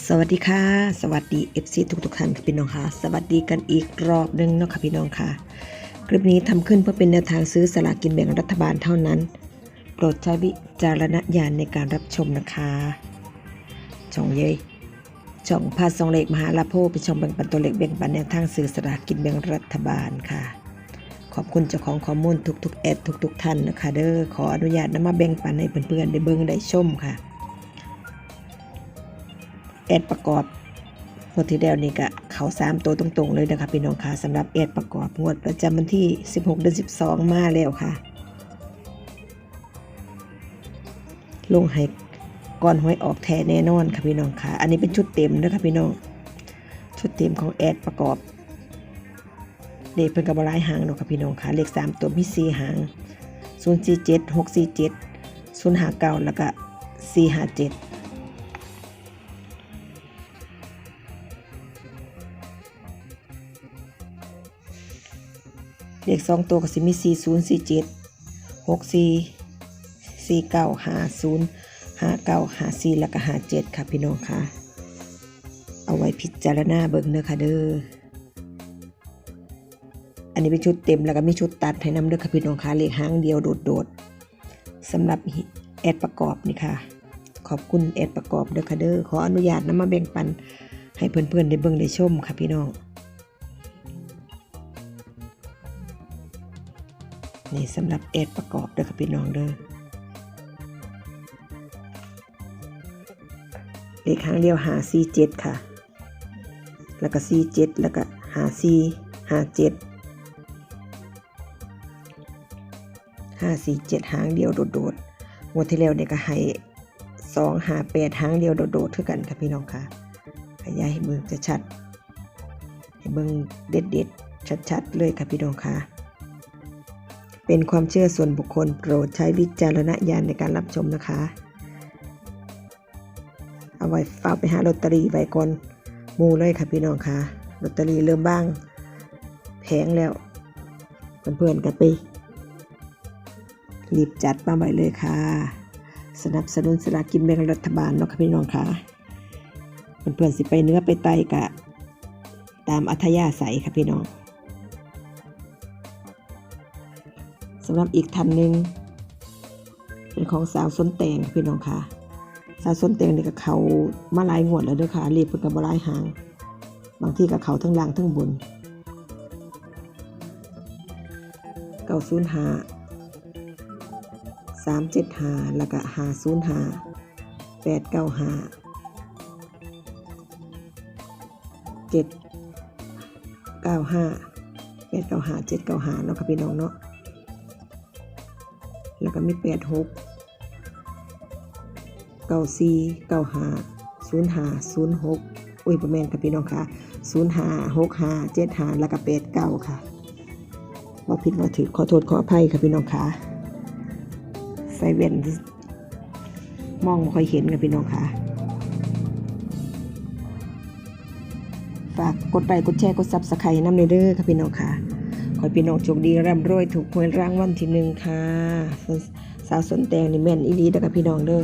สวัสดีค่ะ สวัสดี FC ทุกทุกๆท่านค่ะพี่น้องค่ะ สวัสดีกันอีกรอบหนึงเนาะค่ะพี่น้องค่ะ คลิปนี้ทำขึ้นเพื่อเป็นแนวทางซื้อสลากกินแบ่งรัฐบาลเท่านั้น โปรดใช้วิจารณญาณในการรับชมนะคะช่องเย้ยช่องพาสองเล็กมหาลาโพเป็นช่องแบ่งปันตัวเล็กแบ่งปันแนวทางซื้อสลากกินแบ่งรัฐบาลค่ะ ขอบคุณเจ้าของข้อมูลทุกๆแอดทุกๆท่านนะคะ เด้อขออนุญาตนำมาแบ่งปันให้เพื่อนๆได้เบิ่งได้ชมค่ะ ดประกอบงวดที่แล้วนี่ก็เขาสามตัวตรงๆเลยนะคะพี่น้องค่ะสำหรับแอดประกอบงวดประจำวันที่ 16 เดือน 12 มาแล้วค่ะ ลงให้ก่อนหวยออกแท้แน่นอนค่ะพี่น้องค่ะ อันนี้เป็นชุดเต็มนะคะพี่น้อง ชุดเต็มของแอดประกอบเลขเป็นกระบาลายหางเนาะค่ะพี่น้องค่ะเลข3ตัวมี4หาง047 647 059แล้วก็457 เลขสองตัวก็สิมีสี่ศูนย์สี่เจ็ดหกสี่สี่เก้าห้าศูนย์ห้าเก้าห้าสี่แล้วก็ห้าเจ็ดค่ะพี่น้องค่ะ เอาไว้พิจารณาเบิ่งเด้อค่ะเด้ออันนี้เป็นชุดเต็มแล้วก็มีชุดตัดให้นำเด้อค่ะพี่น้องค่ะเลขหางเดียวโดดๆสำหรับแอดประกอบนี่ค่ะ ขอบคุณแอดประกอบเด้อค่ะเด้อขออนุญาตนำมาแบ่งปันให้เพื่อนๆได้เบิ่งได้ชมค่ะพี่น้อง นี่สำหรับเอ็ดประกอบเด้อค่ะพี่น้องเด้อเลขครั้งเดียวหาซีเจ็ดค่ะ แล้วก็ซีเจ็ดแล้วก็หาซีหาเจ็ดห้าสี่เจ็ดหางเดียวโดดๆงวดที่แล้วเนี่ยก็ให้สองหาแปดหางเดียวโดดๆเท่ากันค่ะพี่น้องค่ะขยายให้เบิ่งจะชัดให้เบิ่งเด็ดๆชัดๆเลยค่ะพี่น้องค่ะ เป็นความเชื่อส่วนบุคคลโปรดใช้วิจารณญาณในการรับชมนะคะ เอาไว้ฝากไปหาลอตเตอรี่ไว้ก่อนมูเลยค่ะพี่น้องค่ะลอตเตอรี่เริ่มบ้างแพงแล้วเพื่อนๆกันไปรีบจัดมาไว้เลยค่ะ สนับสนุนสลากกินแบ่งรัฐบาลเนาะค่ะพี่น้องค่ะเพื่อนๆสิไปเนื้อไปไตกะ ตามอัธยาศัยค่ะพี่น้องำหรับอีกท่านหนึ่งเป็นของสาวส้นแตงพี่น้องค่ะ สาวส้นแตงนี่กับเขามาลายงวดแล้วด้วยค่ะรีบเพิ่นกับบลายหาง บางที่กับเขาทั้งล่างทั้งบนเก้าศูนย์หาสามเจ็ดหาแล้วก็หาศูนย์หาแปดเก้าหาเจ็ดเก้าห้าแปดเก้าหาเจ็ดเก้าหาเนาะค่ะพี่น้องเนาะ แล้วก็มีแปดหกเก้าสี่เก้าห้าศูนย์ห้าศูนย์หกอุ้ยประแมนค่ะพี่น้องค่ะศูนย์ห้าหกห้าเจ็ดห้าแล้วก็แปดเก้าค่ะว่าผิดว่าถือขอโทษขออภัยค่ะพี่น้องค่ะใส่เว่นมองไม่ค่อยเห็นค่ะพี่น้องค่ะฝากกดไลค์กดแชร์กดซับสไครต์น้ำในเด้อค่ะพี่น้องค่ะ ขอพี่น้องโชคดีร่ำรวยถูกหวยรางวัลที่หนึ่งค่ะ สาวสนแตงนี่แม่นอีดีเด้อค่ะพี่น้องเด้อ